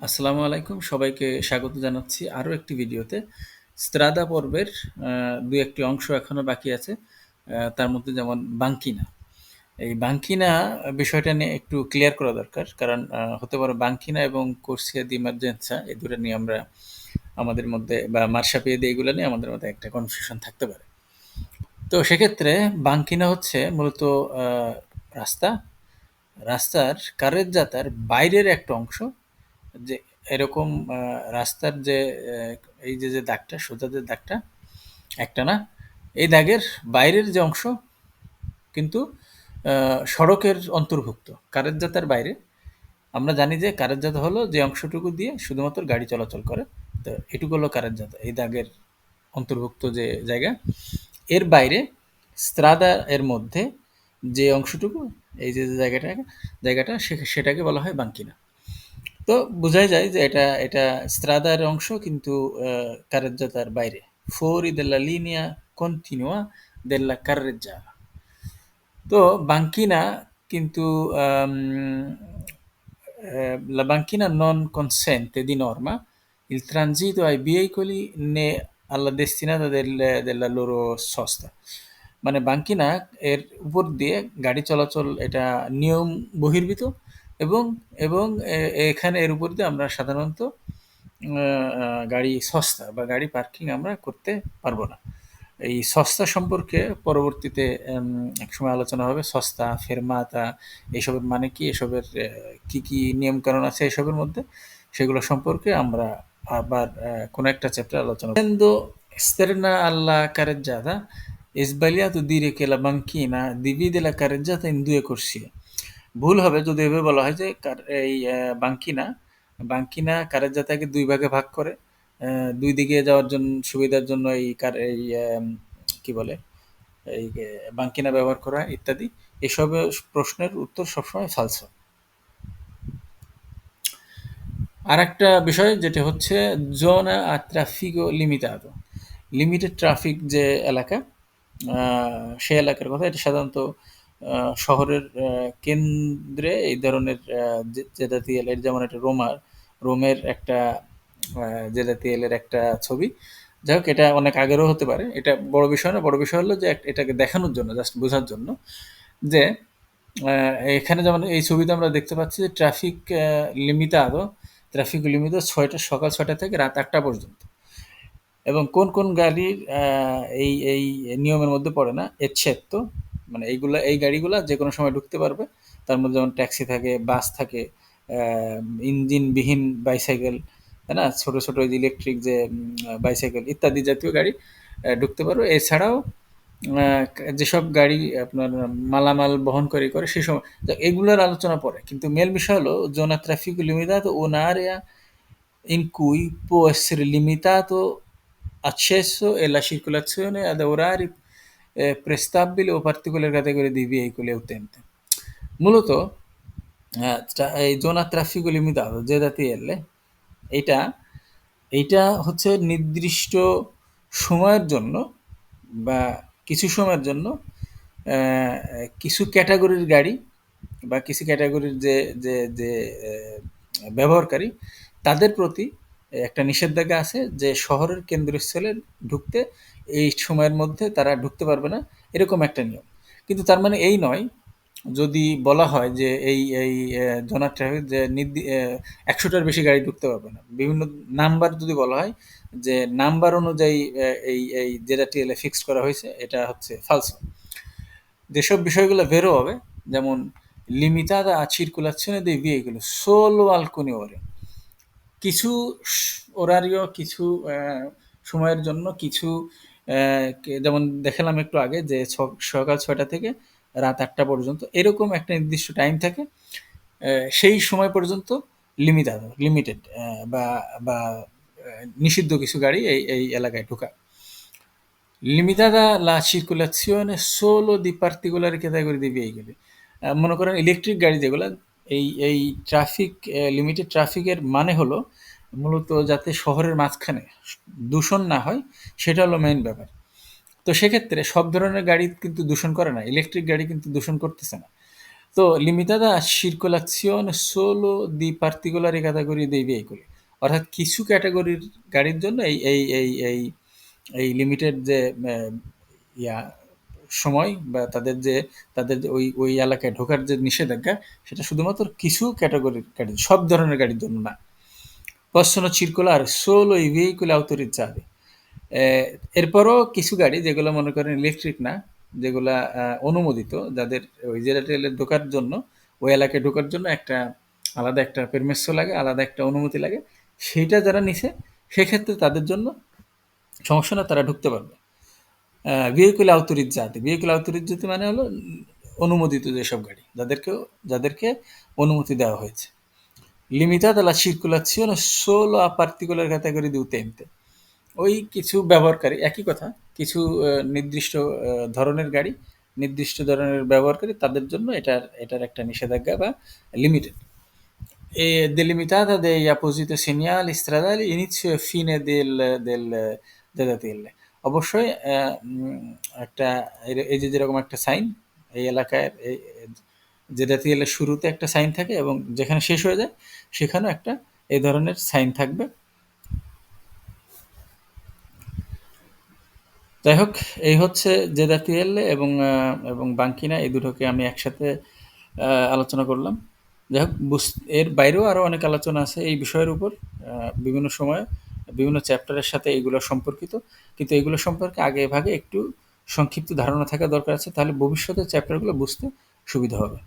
আসসালামু আলাইকুম। সবাইকে স্বাগত জানাচ্ছি আরও একটি ভিডিওতে। স্ত্রাদা পর্বের দু ২-১ অংশ এখনও বাকি আছে। তার মধ্যে যেমন বাঙ্কিনা। এই বাঙ্কিনা বিষয়টা নিয়ে একটু ক্লিয়ার করা দরকার। কারণ হতে পারে বাঙ্কিনা এবং কোর্সিয়া দি মার্জেন্সা এই ২ টা নিয়ে আমরা আমাদের মধ্যে বা মার্শাপিয়েদি এগুলো নিয়ে আমাদের মধ্যে একটা কনফিউশন থাকতে পারে। তো সেক্ষেত্রে বাঙ্কিনা হচ্ছে মূলত রাস্তা, রাস্তার কারেজ্জাতার বাইরের একটা অংশ যে এরকম রাস্তার যে এই যে, যে দাগটা সোজা যে দাগটা একটানা এই দাগের বাইরের যে অংশ কিন্তু সড়কের অন্তর্ভুক্ত। কারেজ্জাতার বাইরে। আমরা জানি যে কারেজ্জাতা হলো যে অংশটুকু দিয়ে শুধুমাত্র গাড়ি চলাচল করে। তো এটুকু হলো কারেজ্জাতা। এই দাগের অন্তর্ভুক্ত যে জায়গা। এর বাইরে স্ত্রাদা এর মধ্যে যে অংশটুকু এই যে, জায়গাটা জায়গাটা সেটাকে বলা হয় বাঙ্কিনা। তো বুঝাই যায় যে এটা এটা স্ট্রাদার অংশ কিন্তু কারেজ্জা তার বাইরে। ই দেল্লা লিনিয়া কন্টিনিউয়া দেল্লা কারেজ্জা তো বাঙ্কিনা কিন্তু লা বাঙ্কিনা নন কনসেন্ট দি নর্মা ইল ট্রানজিট আই বিয়ে কলি নে আল্লা দেস্তিনা দেল্লা লোরো সস্তা মানে বাঙ্কিনা এর উপর দিয়ে গাড়ি চলাচল, এটা নিয়ম বহির্ভূত। এবং এবং এখানে এর উপর দিয়ে আমরা সাধারণত গাড়ি সস্তা বা গাড়ি পার্কিং আমরা করতে পারব না। এই সস্তা সম্পর্কে পরবর্তীতে একসময় আলোচনা হবে। সস্তা, ফেরমাতা এসবের মানে কি? এসবের কি, কি নিয়মকানুন আছে এসবের মধ্যে? সেগুলো সম্পর্কে আমরা আবার কোনো একটা চ্যাপ্টার আলোচনা esterna alla carreggiata, è sbagliato dire che la banchina divide la carreggiata in 2 corsie. ভুল হবে যদি এভাবে বলা হয় যে এই আ বাঙ্কিনা, বাঙ্কিনা কারেজ্জাতাকে ২ ভাগে ভাগ করে। আ ২ দিকে যাওয়ার জন্য সুবিধার জন্য এই কার এই কি বলে? এই বাঙ্কিনা ব্যবহার করা ইত্যাদি। এসবের প্রশ্নের উত্তর সবসময় ফালসো। আরেকটা বিষয় যেটা হচ্ছে জোনা a traffico limitato. Limited traffic যে এলাকা আ সে এলাকার কথা। এটা সাধারণত আ শহরের কেন্দ্রে এই ধরনের জেদাতিয়াল এর যেমন একটা রোমার রোমের একটা আ জেদাতিয়ালের একটা ছবি। যাই হোক এটা অনেক আগেরও হতে পারে। এটা বড় বিষয় না। বড় বিষয় হলো যে এটাকে দেখানোর জন্য জাস্ট বোঝার জন্য যে এখানে যেমন এই ছবিতে আমরা দেখতে পাচ্ছি যে ট্রাফিক আ লিমিতাদো, ট্রাফিক লিমিতো ৬ টা সকাল ৬ টা থেকে রাত আটটা পর্যন্ত। এবং কোন, কোন গাড়ির এই এই নিয়মের মধ্যে পড়ে না? এচ্ছেত্তো মানে এইগুলা এই গাড়িগুলা যে কোনো সময় ঢুকতে পারবে। তার মধ্যে যেমন ট্যাক্সি থাকে, বাস থাকে, ইঞ্জিনবিহীন বাইসাইকেল, তাই না? ছোট, ছোট ইলেকট্রিক যে বাইসাইকেল ইত্যাদি জাতীয় গাড়ি ঢুকতে পারবে। এছাড়াও যেসব গাড়ি আপনার মালামাল বহন করে করে সে সময় এগুলার আলোচনা পরে। কিন্তু মেল বিষয় হলো zona traffico limitato un'area in cui può essere limitato accesso e la circolazione ad orari A prestabili o particolari categorie di veicoli e utente. মূলত এই zona traffico limitato ZTL এইটা এইটা হচ্ছে নির্দিষ্ট সময়ের জন্য বা কিছু সময়ের জন্য কিছু ক্যাটাগরির গাড়ি বা কিছু ক্যাটাগরির যে যে যে ব্যবহারকারী, তাদের প্রতি একটা নিষেধাজ্ঞা আছে যে শহরের কেন্দ্রস্থলে ঢুকতে এই সময়ের মধ্যে তারা ঢুকতে পারবে না। এরকম একটা নিয়ম। কিন্তু তার মানে এই নয়, যদি বলা হয় যে এই এই, এ জোনা ট্রাফিক যে নির্দি, এ ১০০ টার বেশি গাড়ি ঢুকতে পারবে না। বিভিন্ন নাম্বার যদি বলা হয় যে নাম্বার অনুযায়ী এই এই যেটা টিএলএ ফিক্সড করা হয়েছে, এটা হচ্ছে ফালসো। যেসব বিষয়গুলো ভেরো হবে যেমন limitada a circolazione dei veicoli solo alcune ore. কিছু ওরারিও কিছু সময়ের জন্য কিছু যেমন দেখালাম একটু আগে যে সকাল ৬ টা থেকে রাত আটটা পর্যন্ত এরকম একটা নির্দিষ্ট টাইম থাকে। সেই সময় পর্যন্ত লিমিতাদো লিমিটেড বা বা নিষিদ্ধ কিছু গাড়ি এই এই এলাকায় ঢোকা। Limitata la circolazione সোলো di পার্টিকুলার di veicoli. আ মনে করেন ইলেকট্রিক গাড়ি যেগুলা এই এই ট্রাফিক লিমিটেড ট্রাফিকের মানে হলো মূলত যাতে শহরের মাঝখানে দূষণ না হয়, সেটা হলো মেইন ব্যাপার। তো সেক্ষেত্রে সব ধরনের গাড়ি কিন্তু দূষণ করে না। ইলেকট্রিক গাড়ি কিন্তু দূষণ করতেছে না। তো limitada a circolazione solo di particolari categorie dei veicoli অর্থাৎ কিছু ক্যাটাগরির গাড়ির জন্য এই এই এই এই এই লিমিটেড যে ইয়া সময় বা তাদের যে তাদের ওই ওই এলাকায় ঢোকার যে নিষেধাজ্ঞা সেটা শুধুমাত্র কিছু ক্যাটাগরির গাড়ি সব ধরনের গাড়ির জন্য না possono circolare solo i veicoli autorizzati এ এরপরও কিছু গাড়ি যেগুলো মনে করেন ইলেকট্রিক না, যেগুলা অনুমোদিত, যাদের ওই জেলারেলে ঢোকার জন্য, ওই এলাকায় ঢোকার জন্য একটা আলাদা একটা permesso লাগে, আলাদা একটা অনুমতি লাগে। সেইটা যারা নিছে, সেক্ষেত্রে তাদের জন্য সমস্যা না, তারা ঢুকতে পারবে। ভেহিকুল আউতরিত জাতি। ভেহিকুল আউতরিত জাতি মানে হলো অনুমোদিত যেসব গাড়ি যাদেরকে যাদেরকে অনুমতি দেওয়া হয়েছে। লিমিটাদ আলা সিরকুলাসিয়ন ষোলো পার্টিকুলার ক্যাটাগরি দিউ এমতে। ওই কিছু ব্যবহারকারী, একই কথা, কিছু নির্দিষ্ট ধরনের গাড়ি, নির্দিষ্ট ধরনের ব্যবহারকারী, তাদের জন্য এটার এটার একটা নিষেধাজ্ঞা বা লিমিটেড এ, দে লিমিটাদ দে ইয়াপোজিত সিনিয়াল, ইস্ত্রাদাল ইনিচ ফিনে, দেল দেল দাদা তেললে অবশ্যই একটা, এই- যে যেরকম একটা সাইন, এই এলাকায় জেদাতিএল এর শুরুতে একটা সাইন থাকে এবং যেখানে শেষ হয়ে যায়, সেখানেও একটা এই ধরনের সাইন থাকবে। যাই হোক, এই হচ্ছে জেদা পিএলএ এবং এবং বাঙ্কিনা, এই দুটোকে আমি একসাথে আলোচনা করলাম। যাই হোক এর বাইরেও আরও অনেক আলোচনা আছে এই বিষয়ের উপর বিভিন্ন সময়ে। বিভিন্ন চ্যাপ্টারের সাথে এগুলো সম্পর্কিত। কিন্তু এগুলো সম্পর্কে আগে ভাগে একটু সংক্ষিপ্ত ধারণা থাকা দরকার আছে, তাহলে ভবিষ্যতে চ্যাপ্টারগুলো বুঝতে সুবিধা হবে।